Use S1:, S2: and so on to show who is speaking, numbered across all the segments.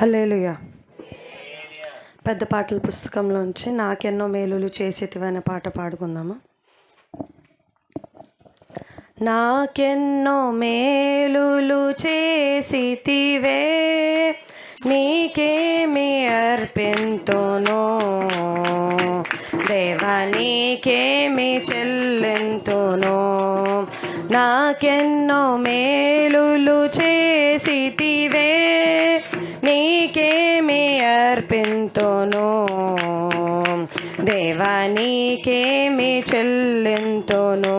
S1: Hallelujah. పెద్ద పాటల పుస్తకంలోంచి నాకెన్నో మేలులు చేసేటివనే పాట పాడుకుందామా? నాకెన్నో మేలులు చేసితివే నీకేమి అర్పింతును దేవా నీకేమి చెల్లింతును నాకెన్నో మేలులు చేసితివే సమర్పింతును దేవా నీకేమి చెల్లింతును.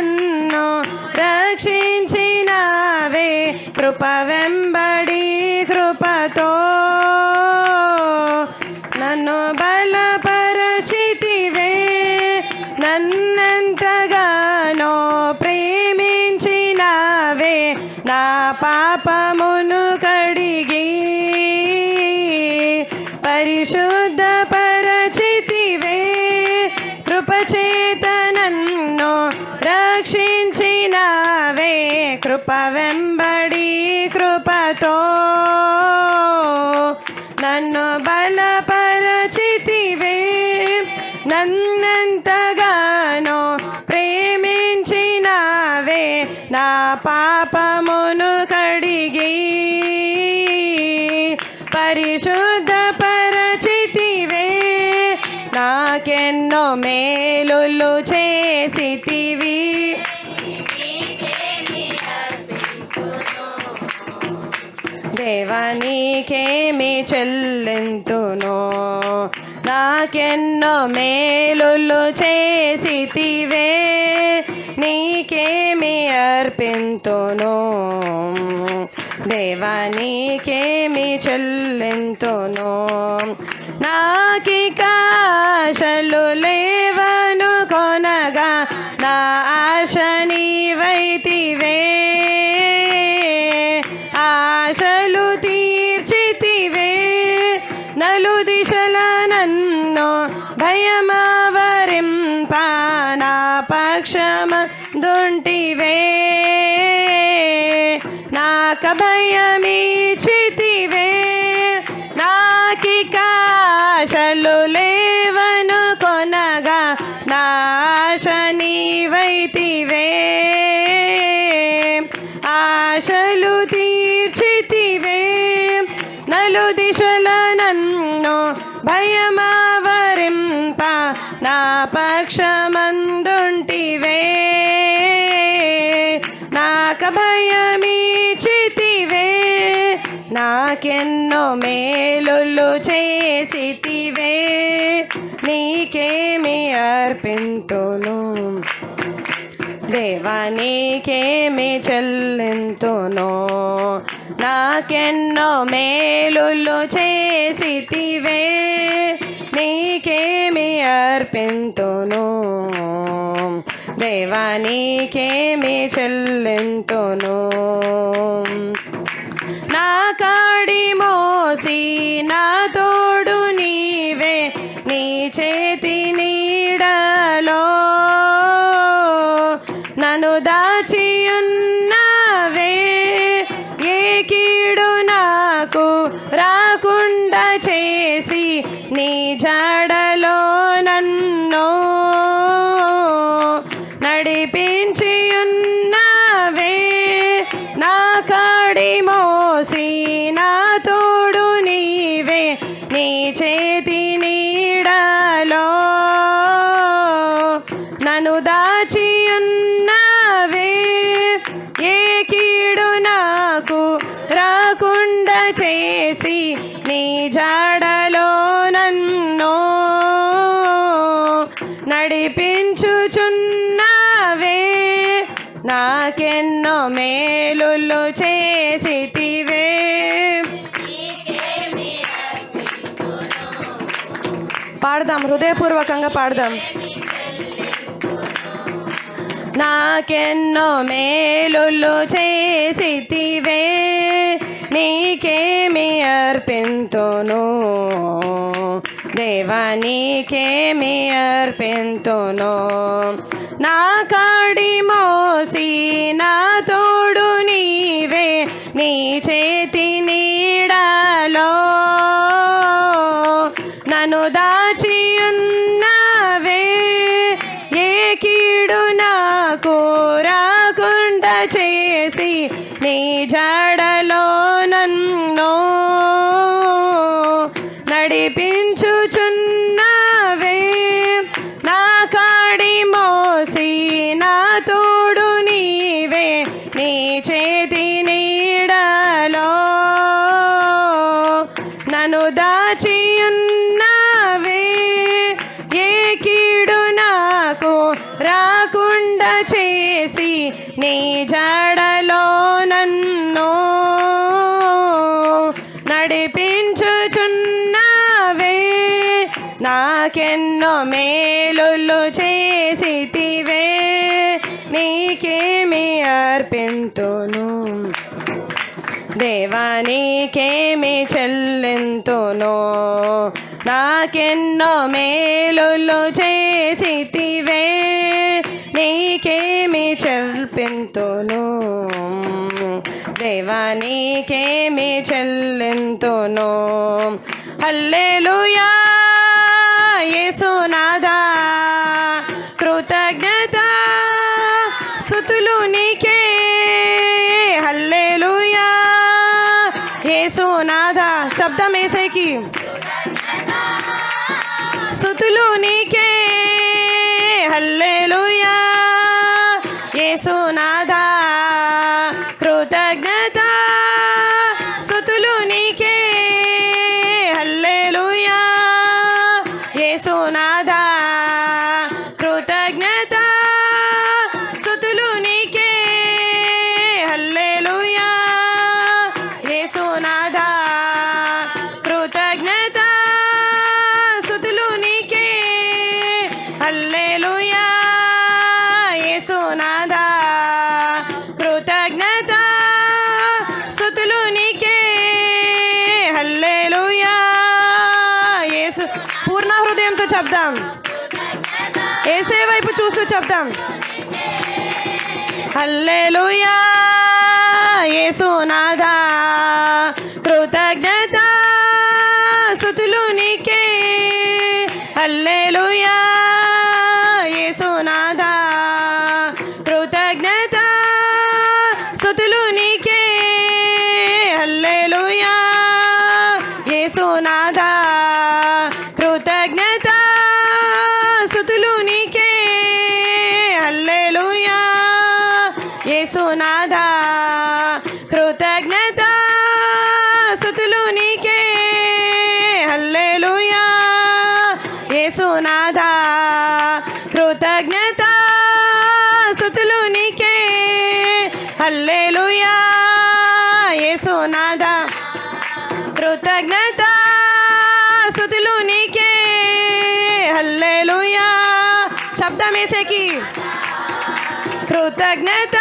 S1: నన్ను రక్షించినవే కృప వెంబడి కృపతో. నన్ను బలపరచితివే నన్నంతగానో ప్రేమించినవే. నా పాపము వెంబడి కృపతో నన్ను బలపరచితివే నన్నంతగానో ప్రేమించినవే నా పాపమును కడిగి పరిశుద్ధ పరచితివే నాకెన్నో మేలులు చేసితివి దేవా నీకేమి చెల్లింతును. నాకెన్నో మేలులు చేసితివే. నీకేమి అర్పింతును. దేవా నీకేమి చెల్లింతును. నాకి కాశలు లేవను కొనగా నా ఆశ భయమావరింప నా పక్షమ దుంటివే. నాక భయమీచితివే. నాకిక ఆశలు లేవను కొనగా నాశ నీవైతివే ఆశలు తీర్చితివే. నలు దిశల నన్ను భయమా పక్షమందుంటివే నాక భయమీచితివే. నాకెన్నో మేలులు చేసితివే. నీకేమి అర్పింతును? దేవా నీకేమి చెల్లింతును? నాకెన్నో మేలులు చేసితివే. నీకేమి అర్పింతును? దేవా నీకేమి చెల్లింతును? నా కాడి మోసి నా తోడు నీవే నీ చేతి నీడలో నాకెన్నో మేలులు చేసితివే. పాడదాం హృదయపూర్వకంగా పాడదాం. నాకెన్నో మేలులు చేసితివే. నీకేమి అర్పింతును? దేవా నీకేమి అర్పింతును నా కాడి మోసి నా తోడు నీవే నీ చేతి నీడలో నన్ను దాచి ఉన్నవే ఏ కీడు నాకు రాకుండా చేసి నీ జాడలో నన్ను దాచియున్నావే. ఏ కీడు నాకు రాకుండా చేసి నీ జాడలో నన్ను నడిపించుచున్నావే. నాకెన్నో మేలులు చేసితివే. నీకేమి అర్పింతును? దేవానికేమి చెల్లింతును? నాకెన్నో మేలులు చేసితివే నీకేమి చెల్పింతును? దేవానికేమి చెల్లింతును? హల్లెలూయా! హల్లెలూయా చెప్దాం. ఏసే వైపు చూస్తూ చెప్దాం. హల్లెలూయా యేసునాథ కృతజ్ఞత శబ్దం వేసేకి కృతజ్ఞత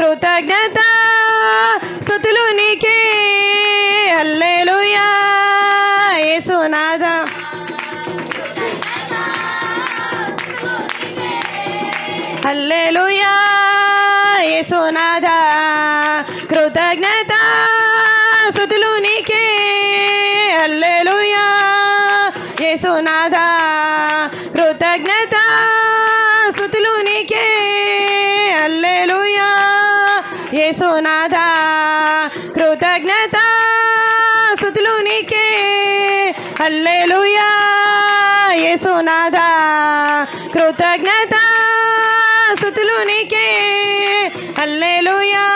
S1: కృతజ్ఞత స్థుతులు నీకే. హల్లెలూయా. యేసునాథ. హల్లెలూయా. యేసునాథ. కృతజ్ఞత స్థుతులు నీకే. హల్లెలూయా. యేసునాథ. స్థుతులు అల్లెలుయా